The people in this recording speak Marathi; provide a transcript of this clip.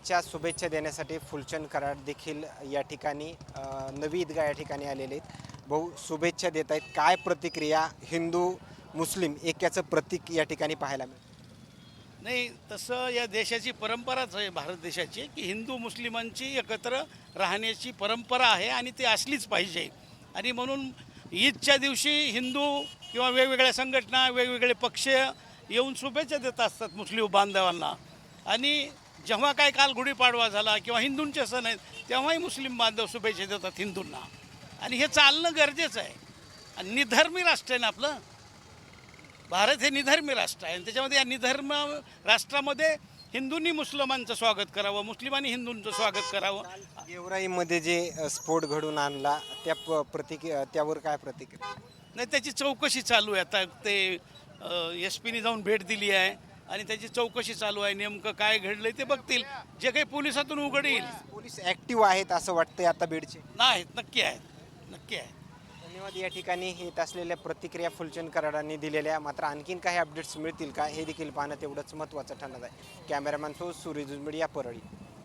ईदच्या शुभेच्छा देण्यासाठी फुलचंद कराड देखील या ठिकाणी नवी ईदगा या ठिकाणी आलेले आहेत. भाऊ शुभेच्छा देत आहेत. काय प्रतिक्रिया हिंदू मुस्लिम एक्याचं प्रतीक या ठिकाणी पाहायला मिळतं? नाही तसं या देशाची परंपराच आहे भारत देशाची की हिंदू मुस्लिमांची एकत्र राहण्याची परंपरा आहे आणि ती असलीच पाहिजे. आणि म्हणून ईदच्या दिवशी हिंदू किंवा वेगवेगळ्या संघटना वेगवेगळे पक्ष येऊन शुभेच्छा देत असतात मुस्लिम बांधवांना. आणि जेव्हा काय काल गुढीपाडवा झाला किंवा हिंदूंचे सण आहेत तेव्हाही मुस्लिम बांधव शुभेच्छा देतात हिंदूंना. आणि हे चालणं गरजेचं आहे. आणि निधर्मी राष्ट्र आहे ना आपलं? भारत हे निधर्मी राष्ट्र आहे. आणि त्याच्यामध्ये या निधर्म राष्ट्रामध्ये हिंदूंनी मुस्लिमांचं स्वागत करावं मुस्लिमांनी हिंदूंचं स्वागत करावं. गेवराईमध्ये जे स्फोट घडून आणला त्या प- प्रतिक त्यावर काय प्रतिक्रिया? नाही त्याची चौकशी चालू आहे. आता ते एस पीने जाऊन भेट दिली आहे. आणि त्याची चौकशी चालू आहे नेमकं काय घडलंय ते बघतील. जे काही पोलिसातून उघड येईल पोलीस ऍक्टिव्ह आहेत असं वाटतंय आता बीडचे. नाहीत नक्की आहेत नक्की आहेत. धन्यवाद. या ठिकाणी येत असलेल्या प्रतिक्रिया फुलचंद कराडांनी दिलेल्या मात्र आणखीन काही अपडेट्स मिळतील का हे देखील पाहणं तेवढंच महत्त्वाचं ठरणार आहे. कॅमेरामॅन सो सूर्यज मीडिया परळी.